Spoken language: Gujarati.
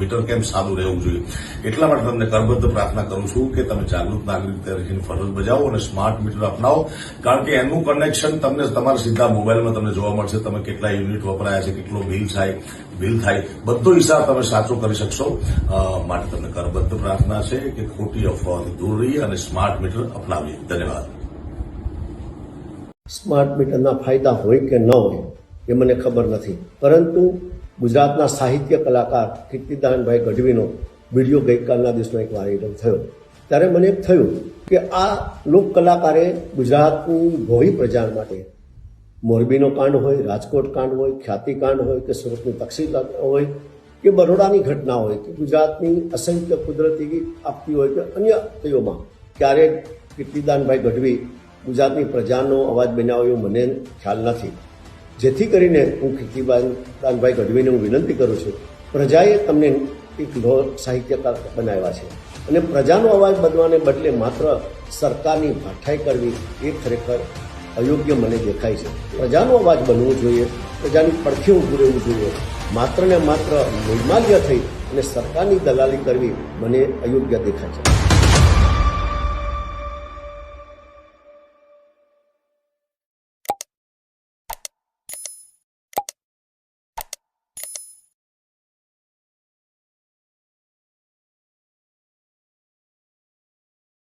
મીટર કેમ સાદું રહેવું જોઈએ? એટલા માટે તમને કરબદ્ધ પ્રાર્થના કરું છું કે તમે જાગૃત નાગરિક તરીકેની ફરજ બજાવો અને સ્માર્ટ મીટર અપનાવો. કારણ કે એનું કનેક્શન તમને તમારા સીધા મોબાઈલમાં તમને જોવા મળશે. તમે કેટલા યુનિટ વપરાયા છે, કેટલો બિલ થાય બિલ થાય. બધો હિસાબ તમે સાચો કરી શકશો. માટે તમને કરબદ્ધ પ્રાર્થના છે કે ખોટી અફવાઓથી દૂર રહીએ અને સ્માર્ટ મીટર અપનાવીએ. ધન્યવાદ. સ્માર્ટ મીટરના ફાયદા હોય કે ન હોય એ મને ખબર નથી. પરંતુ ગુજરાતના સાહિત્ય કલાકાર કીર્તિદાનભાઈ ગઢવીનો વીડિયો ગઈકાલના દિવસનો એક વાયરલ થયો. ત્યારે મને એમ થયું કે આ લોક કલાકારે ગુજરાતની ભોવી પ્રજા માટે મોરબીનો કાંડ હોય, રાજકોટ કાંડ હોય, ખ્યાતિ કાંડ હોય કે સુરતની તકસીલ હોય કે બરોડાની ઘટના હોય કે ગુજરાતની અસંખ્ય કુદરતી આપતી હોય કે અન્ય તેઓમાં ક્યારેક કીર્તિદાનભાઈ ગઢવી ગુજરાતની પ્રજાનો અવાજ બનાવ્યો મને ખ્યાલ નથી. જેથી કરીને હું કીર્તિદાનભાઈ ગઢવીને હું વિનંતી કરું છું, પ્રજાએ તમને એક લો સાહિત્યકાર બનાવ્યા છે. અને પ્રજાનો અવાજ બનવાને બદલે માત્ર સરકારની ભાઠાઈ કરવી એ ખરેખર અયોગ્ય મને દેખાય છે. પ્રજાનો અવાજ બનવો જોઈએ, પ્રજાની પડખે ઊભું રહેવું જોઈએ. માત્ર ને માત્ર નિર્માલ્ય થઈ અને સરકારની દલાલી કરવી મને અયોગ્ય દેખાય છે.